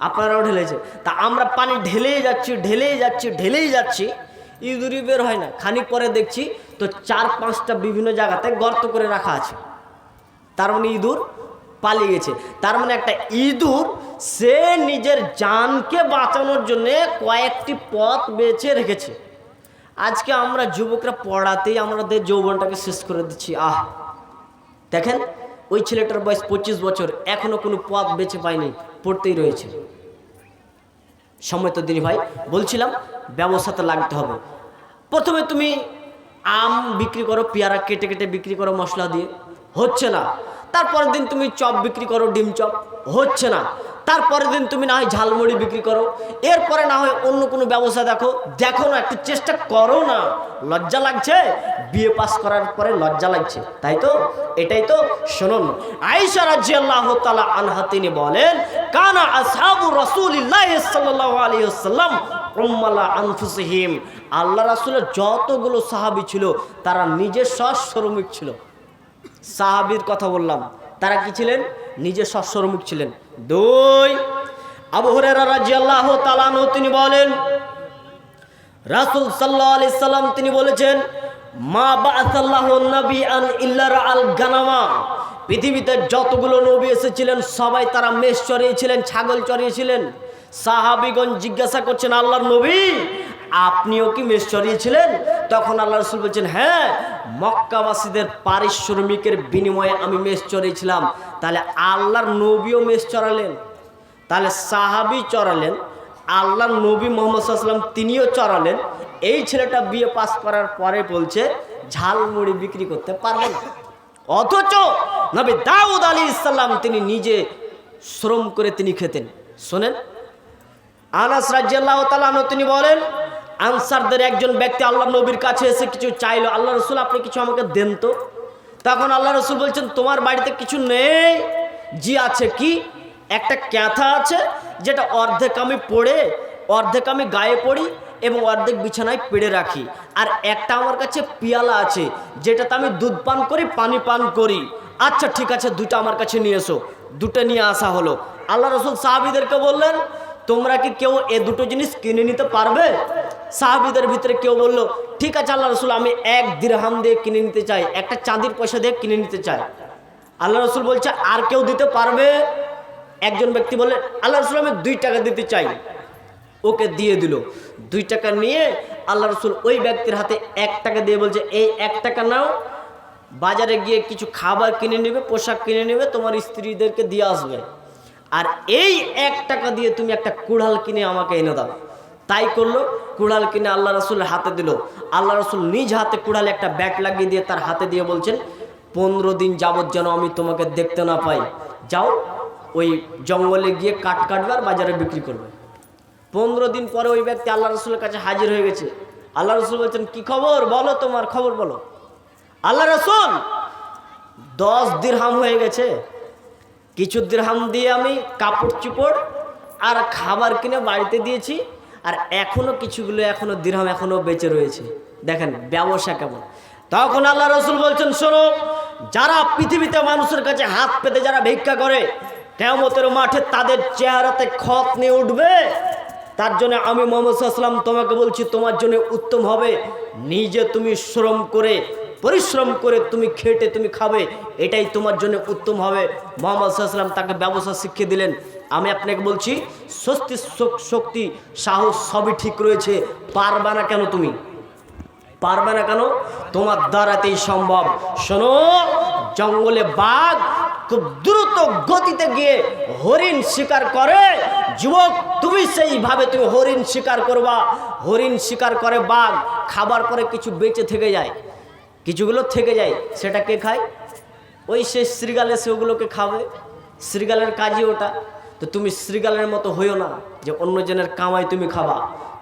আপনারাও ঢেলেছে তা আমরা পানি ঢেলেই যাচ্ছি ঢেলেই যাচ্ছি ঢেলেই যাচ্ছি। ইঁদুরই বের হয় না। খানিক পরে দেখছি তো চার পাঁচটা বিভিন্ন জায়গাতে গর্ত করে রাখা আছে। তার মানে ইঁদুর পালিয়ে গেছে। তার মানে একটা ইঁদুর, সে নিজের জানকে বাঁচানোর জন্য কয়েকটি পথ বেছে রেখেছে। আজকে আমরা যুবকরা পড়াতেই আমাদের যৌবনটাকে শেষ করে দিচ্ছি। আহ! দেখেন, ওই ছেলেটার বয়স পঁচিশ বছর। এখনও কোনো পথ বেছে পায়নি পড়তেই রয়েছে। সময় তো দিনী ভাই। বলছিলাম ব্যবসাতে লাগতে হবে। প্রথমে তুমি আম বিক্রি করো, পেয়ারা কেটে কেটে বিক্রি করো মশলা দিয়ে। হচ্ছে না। তারপরের দিন তুমি চপ বিক্রি করো, ডিম চপ। হচ্ছে না। তারপরের দিন তুমি না হয় ঝালমুড়ি বিক্রি করো। এরপরে না হয় অন্য কোনো ব্যবসা দেখো। দেখো না, একটু চেষ্টা করো না। লজ্জা লাগছে? বিয়ে পাস করার পরে লজ্জা লাগছে। তাই তো? এটাই তো শুনুন। আয়েশা রাদিয়াল্লাহু তাআলা আনহা তিনি বলেন, কানা আসহাবু রাসূলিল্লাহ সাল্লাল্লাহু আলাইহি আল্লাহ রাসূলের যতগুলো সাহাবী ছিল, তারা নিজস্ব শ্রমিক ছিল। সাহাবীর কথা বললাম। তারা কি ছিলেন? নিজের সশ্রমিক ছিলেন। দুই, আবু রাদিয়াল্লাহু তাআলা আনহু তিনি বলেন, রাসূল সাল্লাল্লাহু আলাইহি সাল্লাম তিনি বলেছেন মা বাআসাল্লাহু নবী পৃথিবীতে যতগুলো নবী এসেছিলেন, সবাই তারা মেষ চড়িয়েছিলেন, ছাগল চড়িয়েছিলেন। সাহাবীগণ জিজ্ঞাসা করছেন, আল্লাহর নবী, আপনিও কি মেষ চড়িয়েছিলেন? তখন আল্লাহ রসুল বলছেন হ্যাঁ মক্কাবাসীদের পারিশ্রমিকের বিনিময়ে আমি মেষ চড়িয়েছিলাম। তাহলে আল্লাহর নবীও মেষ চড়ালেন। তাহলে সাহাবি চড়ালেন আল্লাহ নবী মোহাম্মদ সাল্লাম তিনিও চড়ালেন। এই ছেলেটা বিয়ে পাস করার পরে বলছে ঝালমুড়ি বিক্রি করতে পারবে না। অথচ নবী দাউদ আলী ইসলাম তিনি নিজে শ্রম করে তিনি খেতেন। শোনেন, আনাস রাজিয়াল্লাহ তালানো তিনি বলেন, আনসারদের একজন ব্যক্তি আল্লাহ নবীর কাছে এসে কিছু চাইলো, আল্লাহ রসুল, আপনি কিছু আমাকে দেন তো? তখন আল্লাহ রসুল বলছেন, তোমার বাড়িতে কিছু নেই, জি আছে কি? একটা ক্যাথা আছে, যেটা অর্ধেক আমি পড়ে, অর্ধেক আমি গায়ে পড়ি এবং অর্ধেক বিছানায় পেড়ে রাখি। আর একটা আমার কাছে পিয়ালা আছে, যেটাতে আমি দুধ পান করি, পানি পান করি। আচ্ছা ঠিক আছে দুটো আমার কাছে নিয়ে এসো। দুটো নিয়ে আসা হলো। আল্লাহ রসুল সাহাবিদেরকে বললেন, তোমরা কি কেউ এ দুটো জিনিস কিনে নিতে পারবে? সাহাবিদের ভিতরে কেউ বলল, ঠিক আছে, আল্লাহ রসুল, আমি এক দিরহাম দিয়ে কিনে নিতে চাই, একটা চাঁদির পয়সা দিয়ে কিনে নিতে চাই। আল্লাহ রসুল বলছে, আর কেউ দিতে পারবে? একজন ব্যক্তি বলে আল্লাহ রসুল, আমি দুই টাকা দিতে চাই। ওকে দিয়ে দিল। দুই টাকা নিয়ে আল্লাহ রসুল ওই ব্যক্তির হাতে এক টাকা দিয়ে বলছে, এই এক টাকা নাও, বাজারে গিয়ে কিছু খাবার কিনে নেবে, পোশাক কিনে নেবে, তোমার স্ত্রীদেরকে দিয়ে আসবে। আর এই এক টাকা দিয়ে তুমি একটা কুড়াল কিনে আমাকে এনে দাও। তাই করল, কুড়াল কিনে আল্লাহ রসুলের হাতে দিল। আল্লাহ রসুল নিজ হাতে কুড়ালে একটা ব্যাট লাগিয়ে দিয়ে তার হাতে দিয়ে বলছেন, পনেরো দিন যাবৎ যেন আমি তোমাকে দেখতে না পাই। যাও, ওই জঙ্গলে গিয়ে কাঠ কাটবে আর বাজারে বিক্রি করবে। পনেরো দিন পরে ওই ব্যক্তি আল্লাহ রসুলের কাছে হাজির হয়ে গেছে। আল্লাহ রসুল বলছেন, কি খবর? বলো তোমার খবর বলো। আল্লাহ রসুল, দশ দিরহাম হয়ে গেছে। কিছু দিরহাম দিয়ে আমি কাপড় চুপড় আর খাবার কিনে বাড়িতে দিয়েছি আর এখনও কিছুগুলো এখনও দিরহাম এখনও বেঁচে রয়েছে। দেখেন ব্যবসা কেমন। তখন আল্লাহ রসুল বলছেন, শোনো, যারা পৃথিবীতে মানুষের কাছে হাত পেতে যারা ভিক্ষা করে কেমতের মাঠে তাদের চেহারাতে খত নিয়ে উঠবে তার জন্য আমি মোহাম্মদ সাল্লাম তোমাকে বলছি, তোমার জন্য উত্তম হবে। নিজে তুমি শ্রম করে, পরিশ্রম করে তুমি খেটে তুমি খাবে, এটাই তোমার জন্য উত্তম হবে। মোহাম্মদ সাল্লাম তাকে ব্যবসা শিখিয়ে দিলেন। আমি আপনাকে বলছি, স্বস্তি শক্তি, সাহস সবই ঠিক রয়েছে। পারবা না কেন তুমি? পারবে না কেন? তোমার দ্বারাতেই সম্ভব। শোনো, জঙ্গলে বাঘ খুব দ্রুত গতিতে গিয়ে হরিণ শিকার করে। যুবক, তুমি সেইভাবে তুমি হরিণ শিকার করবা। হরিণ শিকার করে বাঘ, খাবার পরে কিছু বেঁচে থেকে যায়। কিছুগুলো থেকে যায়, সেটা কে খায়? ওই সে শ্রীগালে সে ওগুলোকে খাবে। শ্রীগালের কাজই ওটা। তো তুমি শ্রীগালের মতো হইও না যে অন্যজনের কামাই তুমি খাবা।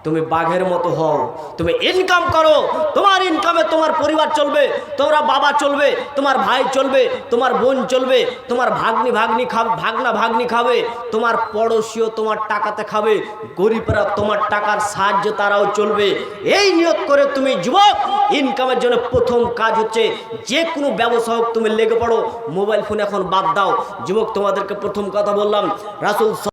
তুমি বাঘের মতো হও, তুমি ইনকাম করো, তোমার ইনকামে তোমার পরিবার চলবে, তোমরা বাবা চলবে, তোমার ভাই চলবে, তোমার বোন চলবে, তোমার ভাগ্নি ভাগ্নি খাবে, ভাগনা ভাগ্নি খাবে, তোমার পড়োশিও তোমার টাকাতে খাবে, গরিবরা তোমার টাকার সাহায্য তারাও চলবে। এই নিয়োগ করে তুমি যুবক ইনকামের জন্য প্রথম কাজ হচ্ছে যে কোনো ব্যবসা তুমি লেগে পড়ো মোবাইল ফোন এখন বাদ দাও। যুবক, তোমাদেরকে প্রথম কথা বললাম, রাসুল